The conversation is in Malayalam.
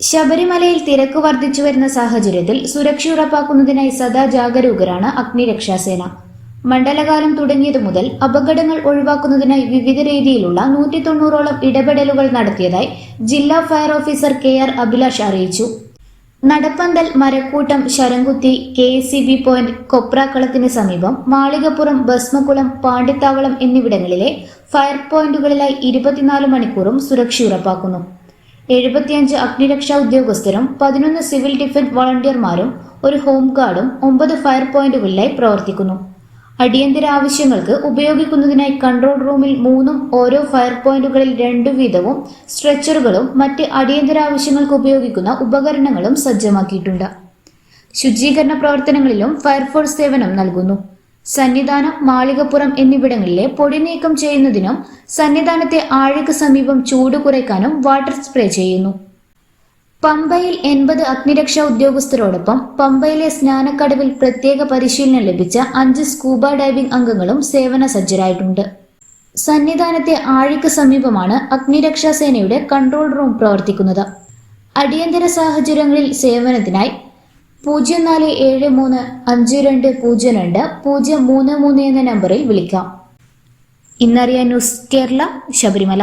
ശബരിമലയിൽ തിരക്ക് വർദ്ധിച്ചു വരുന്ന സാഹചര്യത്തിൽ സുരക്ഷ ഉറപ്പാക്കുന്നതിനായി സദാ ജാഗരൂകരാണ് അഗ്നിരക്ഷാസേന. മണ്ഡലകാലം തുടങ്ങിയതു മുതൽ അപകടങ്ങൾ ഒഴിവാക്കുന്നതിനായി വിവിധ രീതിയിലുള്ള നൂറ്റി തൊണ്ണൂറോളം ഇടപെടലുകൾ നടത്തിയതായി ജില്ലാ fire officer K R Abhilash അറിയിച്ചു. Nadapanthal Marakkoottam Saramkuthi K C B point കൊപ്രാക്കളത്തിന് സമീപം മാളികപ്പുറം ഭസ്മകുളം പാണ്ടിത്താവളം എന്നിവിടങ്ങളിലെ ഫയർ പോയിന്റുകളിലായി ഇരുപത്തിനാല് മണിക്കൂറും സുരക്ഷ ഉറപ്പാക്കുന്നു. എഴുപത്തിയഞ്ച് അഗ്നിരക്ഷാ ഉദ്യോഗസ്ഥരും പതിനൊന്ന് സിവിൽ ഡിഫൻസ് വളണ്ടിയർമാരും ഒരു ഹോം ഗാർഡും ഒമ്പത് ഫയർ പോയിന്റുകളിലായി പ്രവർത്തിക്കുന്നു. അടിയന്തര ആവശ്യങ്ങൾക്ക് ഉപയോഗിക്കുന്നതിനായി കൺട്രോൾ റൂമിൽ മൂന്നും ഓരോ ഫയർ പോയിന്റുകളിൽ രണ്ടു വീതവും സ്ട്രെച്ചറുകളും മറ്റ് അടിയന്തര ആവശ്യങ്ങൾക്ക് ഉപയോഗിക്കുന്ന ഉപകരണങ്ങളും സജ്ജമാക്കിയിട്ടുണ്ട്. ശുചീകരണ പ്രവർത്തനങ്ങളിലും ഫയർഫോഴ്സ് സേവനം നൽകുന്നു. സന്നിധാനം മാളികപ്പുറം എന്നിവിടങ്ങളിലെ പൊടി നീക്കം ചെയ്യുന്നതിനും സന്നിധാനത്തെ ആഴയ്ക്ക് സമീപം ചൂട് കുറയ്ക്കാനും വാട്ടർ സ്പ്രേ ചെയ്യുന്നു. പമ്പയിൽ എൺപത് അഗ്നിരക്ഷാ ഉദ്യോഗസ്ഥരോടൊപ്പം പമ്പയിലെ സ്നാനക്കടവിൽ പ്രത്യേക പരിശീലനം ലഭിച്ച അഞ്ച് സ്കൂബ ഡൈവിംഗ് അംഗങ്ങളും സേവന സജ്ജരായിട്ടുണ്ട് സന്നിധാനത്തെ ആഴിക്ക് സമീപമാണ് അഗ്നിരക്ഷാ സേനയുടെ കൺട്രോൾ റൂം പ്രവർത്തിക്കുന്നത്. അടിയന്തര സാഹചര്യങ്ങളിൽ സേവനത്തിനായി പൂജ്യം നാല് ഏഴ് മൂന്ന് അഞ്ച് രണ്ട് പൂജ്യം രണ്ട് പൂജ്യം മൂന്ന് മൂന്ന് എന്ന നമ്പറിൽ വിളിക്കാം. ഇന്നറിയാൻ ന്യൂസ് കേരള ശബരിമല.